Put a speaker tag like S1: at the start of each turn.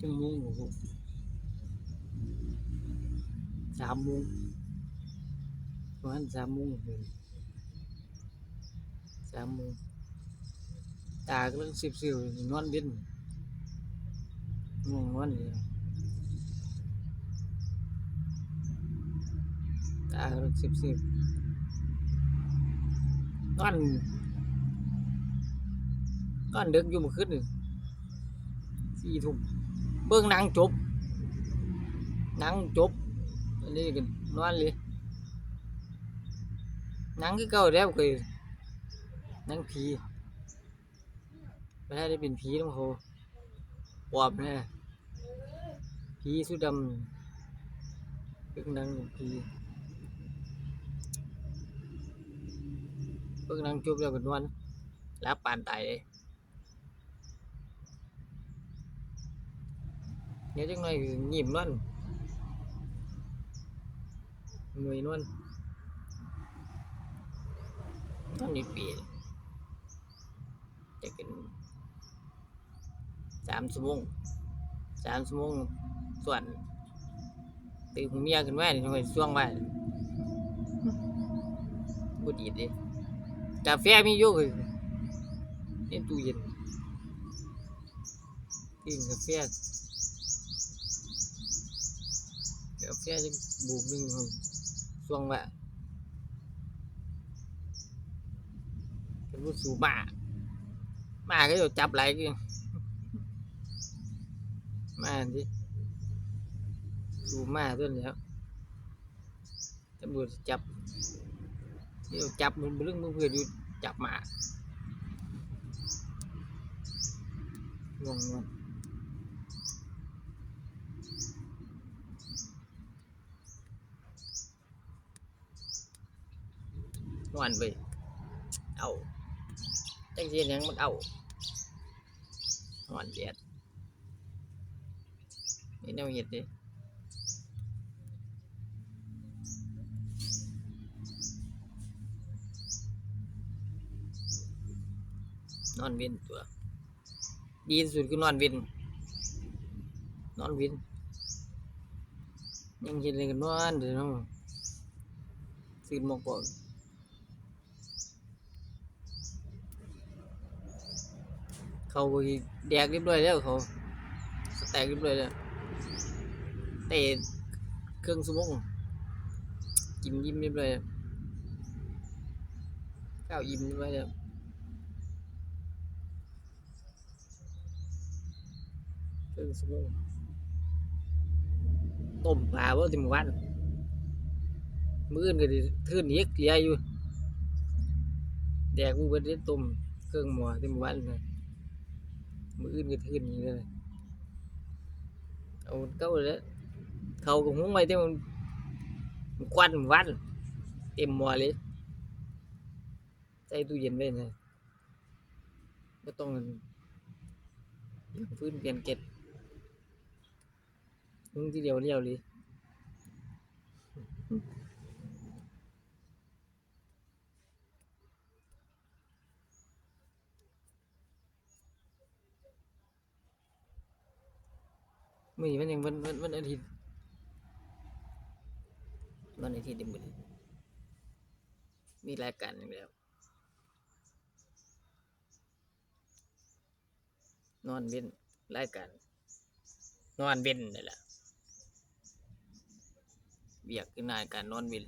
S1: จังโมงโอ้โหสามโมงประมาณสามโมงเพิ่นสามโมงตา กำลังสิบสิวนอนเว้นง่วงนอนเลยตากำลังสิบสิบนอนนอนดึกอยู่เมื่องนังจบนังจบอันนี้ก็นอนเลยนังคือเก่าแล้วคยหนังผีไม่ได้ได้เป็นผีน้องโหปอบแน่ผีสุดดำเป็นหนังผีเบิ่งนังจบแล้วก็นอนรับปานตายเลย เดี๋ยวจังหน่อยก็ยิ้มนอนหน่วยนอนนอนนี่ปีจะกินสามชั่วโมงสามชั่วโมงส่วนตื่นหูเมียขึ้นมานี่ทำไมช่วงไว้บุดีเดิกาแฟมีอยู่คือในตู้เย็นกินกาแฟ กาแฟจะบุกหนึ่งช่วงว่าเป็นผู้สูบมามาก็จะจับไหลกันมาดิสูบมาตัวนี้แล้วตำรวจจับเดี๋ยวจับมันเรื่องมึงเพื่อดูจับหมาง่วงวงนอนไปเอาจังเสียยังมัน เอานอนเดียดนี่แนวเห็ดดินอนเวินตัวดีที่สุดคือนอนเวินนอนเวินยังเห็นเลยกันนอนเดี๋ยวน้องซื้อหมกก่อน เขาแดกเรียบร้อยแล้วเขาสแตกเรียบร้อยแล้วเตะเครื่องสมองกินยิ้มเรียบร้อยแล้วข้าวยิ้มเรียบร้อยแล้วเครึ่องชั่วโมงต้มปลาว่าติมวันมื้ออื่นก็ดิทื่นอีกเหลียอยู่แดกมือเบิดได้ต้มเครื่องหม้อติมวันเลย มืออื่นก็ทื่นอีกเลยเอาเก้าแล้วเขาก็หุงไว้แต่มันควันวันเต็มมอเลยใส่ตู้เย็นไว้เลยบ่ต้องฟื้นเปลี่ยนเก็ดมึงที่เดียวเดียวเลย มีมันยังวันวันวันอาทิตย์วันอาทิตย์เดือนมีรายการอย่างเดียวนอนเว้นรายการนอนเว้นนี่แหละเบียกขึ้นหน้าการนอนเว้น